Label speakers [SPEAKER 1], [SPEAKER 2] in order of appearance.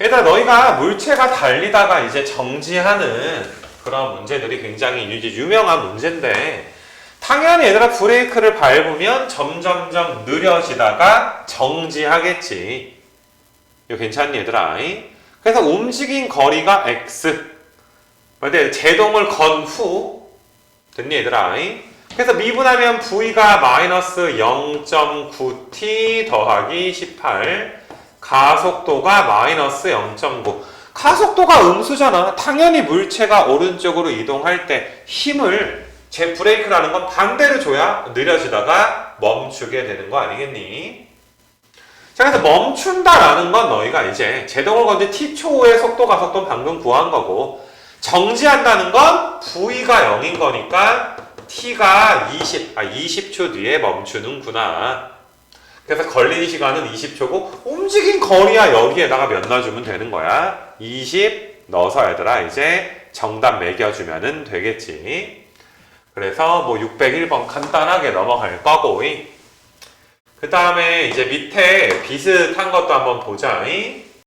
[SPEAKER 1] 얘들아 너희가 물체가 달리다가 이제 정지하는 그런 문제들이 굉장히 이제 유명한 문제인데 당연히 얘들아 브레이크를 밟으면 점점점 느려지다가 정지하겠지. 이거 괜찮니 얘들아? 그래서 움직인 거리가 x. 근데 제동을 건 후 됐니 얘들아? 그래서 미분하면 v가 마이너스 0.9t 더하기 18 가속도가 마이너스 0.9 가속도가 음수잖아 당연히 물체가 오른쪽으로 이동할 때 힘을 제 브레이크라는 건 반대로 줘야 느려지다가 멈추게 되는 거 아니겠니? 자 그래서 멈춘다라는 건 너희가 이제 제동을 건지 t초의 속도 가속도는 방금 구한 거고 정지한다는 건 v가 0인 거니까 t가 20, 아 20초 뒤에 멈추는구나. 그래서 걸리는 시간은 20초고 움직인 거리야 여기에다가 몇 놔주면 되는 거야. 20 넣어서 얘들아 이제 정답 매겨주면은 되겠지. 그래서 뭐 601번 간단하게 넘어갈 거고 그 다음에 이제 밑에 비슷한 것도 한번 보자. 이.